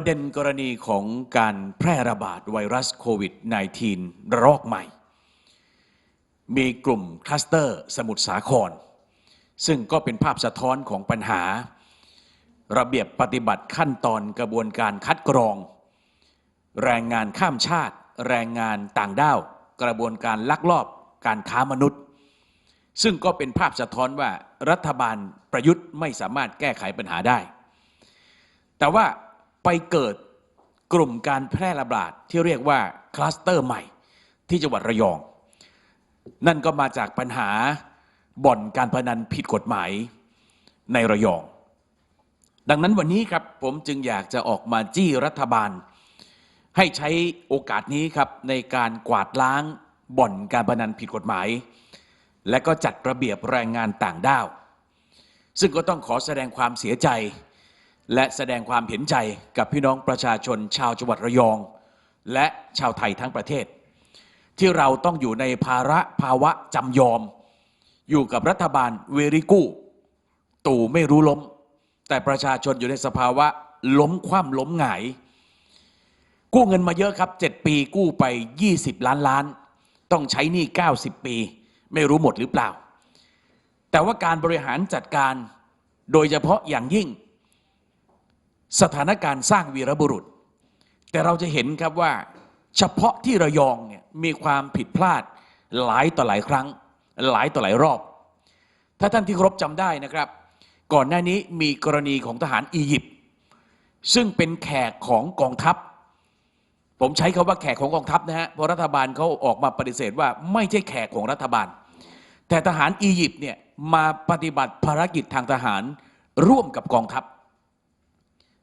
ประเด็นกรณีของการแพร่ระบาดไวรัสโควิด -19 ระลอกใหม่ มีกลุ่มคลัสเตอร์สมุทรสาคร ซึ่งก็เป็นภาพสะท้อนของปัญหา ระเบียบปฏิบัติขั้นตอนกระบวนการคัดกรอง แรงงานข้ามชาติ แรงงานต่างด้าว กระบวนการลักลอบการค้ามนุษย์ ซึ่งก็เป็นภาพสะท้อนว่ารัฐบาลประยุทธ์ไม่สามารถแก้ไขปัญหาได้ แต่ว่า ไปเกิดกลุ่มการแพร่ระบาดที่เรียกว่าคลัสเตอร์ใหม่ที่จังหวัดระยอง นั่นก็มาจากปัญหาบ่อนการพนันผิดกฎหมายในระยอง ดังนั้นวันนี้ครับผมจึงอยากจะออกมาจี้รัฐบาล ให้ใช้โอกาสนี้ครับในการกวาดล้างบ่อนการพนันผิดกฎหมาย และก็จัดระเบียบแรงงานต่างด้าว ซึ่งก็ต้องขอแสดงความเสียใจ และแสดงความเห็นใจกับพี่น้องประชาชนชาวจังหวัดระยอง และชาวไทยทั้งประเทศ ที่เราต้องอยู่ในภาระภาวะจำยอม อยู่กับรัฐบาลเวริกู้ ตู่ไม่รู้ล้ม แต่ประชาชนอยู่ในสภาวะล้มคว่ำล้มหงาย กู้เงินมาเยอะครับ 7 ปีกู้ไป 20 ล้านล้าน ต้องใช้หนี้ 90 ปี ไม่รู้หมดหรือเปล่า แต่ว่าการบริหารจัดการโดยเฉพาะอย่างยิ่ง สถานการณ์สร้างวีรบุรุษ แต่เราจะเห็นครับว่าเฉพาะที่ระยองเนี่ยมีความผิดพลาดหลายต่อหลายครั้ง หลายต่อหลายรอบ ถ้าท่านที่ครพจำได้นะครับ ก่อนหน้านี้มีกรณีของทหารอียิปต์ซึ่งเป็นแขกของกองทัพ ผมใช้คาว่าแขกของกองทัพนะฮะเพราะรัฐบาลเขาออกมาปฏิเสธว่าไม่ใช่แขกของรัฐบาล แต่ทหารอียิปต์เนี่ยมาปฏิบัติภารกิจทางทหารร่วมกับกองทัพ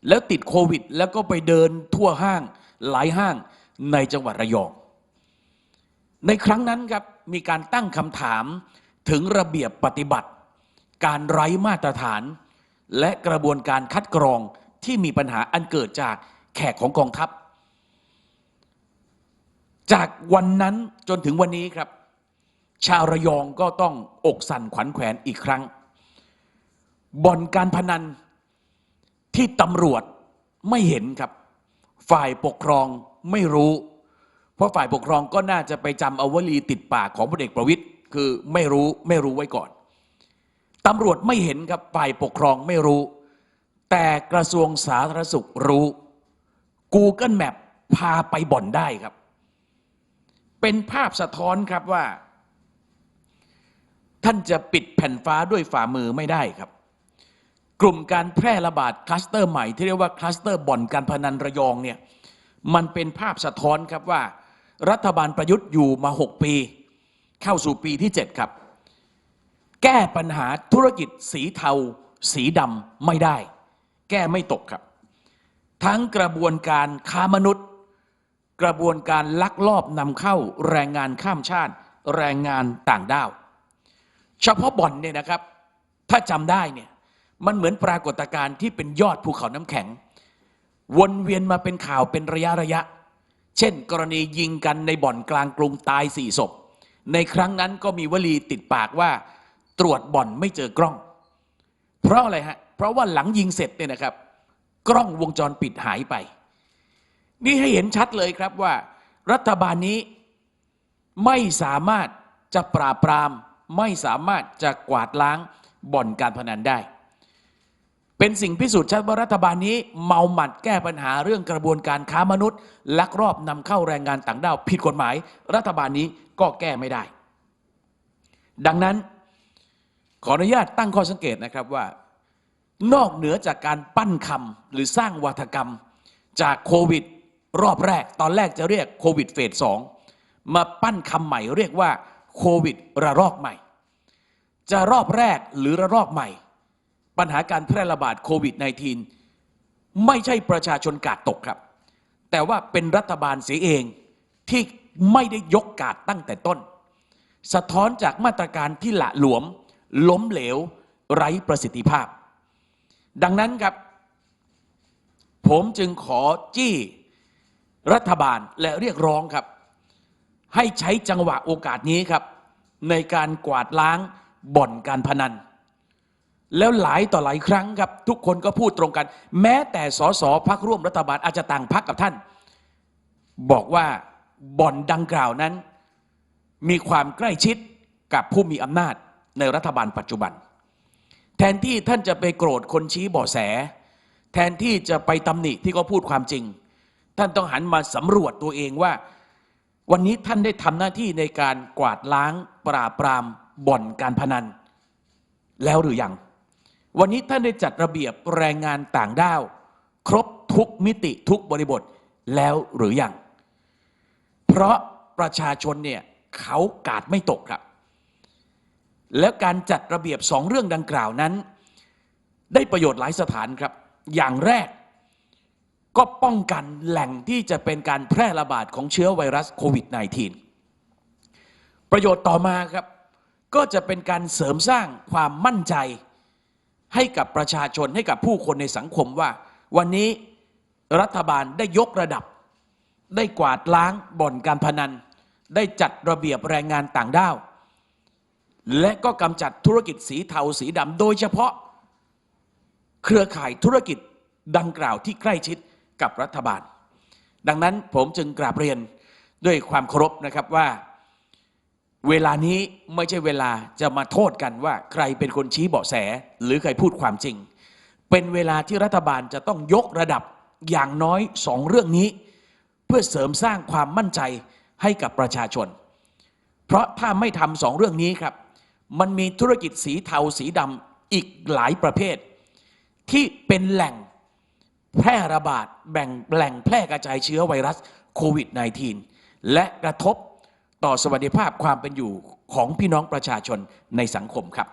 แล้วติดโควิด แล้วก็ไปเดินทั่วห้างหลายห้างในจังหวัดระยอง ในครั้งนั้นครับมีการตั้งคำถามถึงระเบียบปฏิบัติ การไร้มาตรฐาน และกระบวนการคัดกรองที่มีปัญหาอันเกิดจากแขกของกองทัพ จากวันนั้นจนถึงวันนี้ครับ ชาวระยองก็ต้องอกสั่นขวัญแขวนอีกครั้ง บ่อนการพนัน ที่ตำรวจไม่เห็นครับ ฝ่ายปกครองไม่รู้ เพราะฝ่ายปกครองก็น่าจะไปจำเอาวลีติดปากของพลเอกประวิตยคือไม่รู้ไม่รู้ไว้ก่อนตำรวจไม่เห็นครับฝ่ายปกครองไม่รู้ แต่กระทรวงสาธารณสุขรู้ Google Map พาไปบ่อนได้ครับ เป็นภาพสะท้อนครับว่า ท่านจะปิดแผ่นฟ้าด้วยฝ่ามือไม่ได้ครับ กลุ่มการแพร่ระบาดคลัสเตอร์ใหม่ที่เรียกว่าคลัสเตอร์บ่อนการพนันระยองเนี่ยมันเป็นภาพสะท้อนครับว่า รัฐบาลประยุทธ์อยู่มา 6 ปี เข้าสู่ปีที่ 7 ครับ แก้ปัญหาธุรกิจสีเทา สีดำไม่ได้ แก้ไม่ตกครับ ทั้งกระบวนการค้ามนุษย์ กระบวนการลักลอบนำเข้าแรงงานข้ามชาติ แรงงานต่างด้าว เฉพาะบ่อนเนี่ยนะครับ ถ้าจำได้เนี่ย มันเหมือนปรากฏการณ์ที่เป็นยอดภูเขาน้ำแข็ง วนเวียนมาเป็นข่าวเป็นระยะระยะ เช่น กรณียิงกันในบ่อนกลางกรุงตายสี่ศพ ในครั้งนั้นก็มีวลีติดปากว่า ตรวจบ่อนไม่เจอกล้อง เพราะอะไรฮะ เพราะว่าหลังยิงเสร็จเนี่ยนะครับ กล้องวงจรปิดหายไป นี่ให้เห็นชัดเลยครับว่า รัฐบาลนี้ไม่สามารถจะปราบปราม ไม่สามารถจะกวาดล้างบ่อนการพนันได้ เป็นสิ่งพิสูจน์ชัดว่ารัฐบาลนี้เมาหมัดแก้ปัญหาเรื่องกระบวนการค้ามนุษย์ ลักลอบนำเข้าแรงงานต่างด้าวผิดกฎหมาย รัฐบาลนี้ก็แก้ไม่ได้ ดังนั้นขออนุญาตตั้งข้อสังเกตนะครับว่า นอกเหนือจากการปั้นคำหรือสร้างวาทกรรม จากโควิด รอบแรก ตอนแรกจะเรียกโควิดเฟสสองมาปั้นคำใหม่เรียกว่าโควิดระลอกใหม่ จะรอบแรกหรือระลอกใหม่ ปัญหาการแพร่ระบาดโควิด -19 ไม่ใช่ประชาชนกาดตกครับ แต่ว่าเป็นรัฐบาลเสียเองที่ไม่ได้ยกกาดตั้งแต่ต้น สะท้อนจากมาตรการที่ละหลวม ล้มเหลว ไร้ประสิทธิภาพ ดังนั้นครับ ผมจึงขอจี้รัฐบาลและเรียกร้องครับ ให้ใช้จังหวะโอกาสนี้ครับ ในการกวาดล้างบ่อนการพนัน แล้วหลายต่อหลายครั้งครับ ทุกคนก็พูดตรงกัน แม้แต่สสพักร่วมรัฐบาลอาจจะต่างพักกับท่าน บอกว่าบ่อนดังกล่าวนั้น มีความใกล้ชิดกับผู้มีอำนาจในรัฐบาลปัจจุบัน แทนที่ท่านจะไปโกรธคนชี้บาะแส แทนที่จะไปตำหนิที่เขาพูดความจริง ท่านต้องหันมาสำรวจตัวเองว่า วันนี้ท่านได้ทำหน้าที่ในการกวาดล้างปราบปรามบ่อนการพนัน แล้วหรือยัง วันนี้ท่านได้จัดระเบียบแรงงานต่างด้าว ครบทุกมิติทุกบริบทแล้วหรือยัง เพราะประชาชนเนี่ยเขากาดไม่ตกครับ แล้วการจัดระเบียบสองเรื่องดังกล่าวนั้น ได้ประโยชน์หลายสถานครับ อย่างแรกก็ป้องกันแหล่งที่จะเป็นการแพร่ระบาดของเชื้อไวรัสโควิด -19 ประโยชน์ต่อมาครับ ก็จะเป็นการเสริมสร้างความมั่นใจ ให้กับประชาชนให้กับผู้คนในสังคมว่า วันนี้รัฐบาลได้ยกระดับ ได้กวาดล้างบ่อนการพนัน ได้จัดระเบียบแรงงานต่างด้าว และก็กำจัดธุรกิจสีเทาสีดำโดยเฉพาะ เครือข่ายธุรกิจดังกล่าวที่ใกล้ชิดกับรัฐบาล ดังนั้นผมจึงกราบเรียนด้วยความเคารพนะครับว่า เวลานี้ไม่ใช่เวลาจะมาโทษกันว่าใครเป็นคนชี้เบาะแส หรือใครพูดความจริง เป็นเวลาที่รัฐบาลจะต้องยกระดับอย่างน้อยสองเรื่องนี้ เพื่อเสริมสร้างความมั่นใจให้กับประชาชน เพราะถ้าไม่ทำสองเรื่องนี้ครับ มันมีธุรกิจสีเทาสีดำอีกหลายประเภท ที่เป็นแหล่งแพร่ระบาดแบ่งแหล่งแพร่กระจายเชื้อไวรัสโควิด -19 และกระทบ ต่อสวัสดิภาพความเป็นอยู่ของพี่น้องประชาชนในสังคมครับ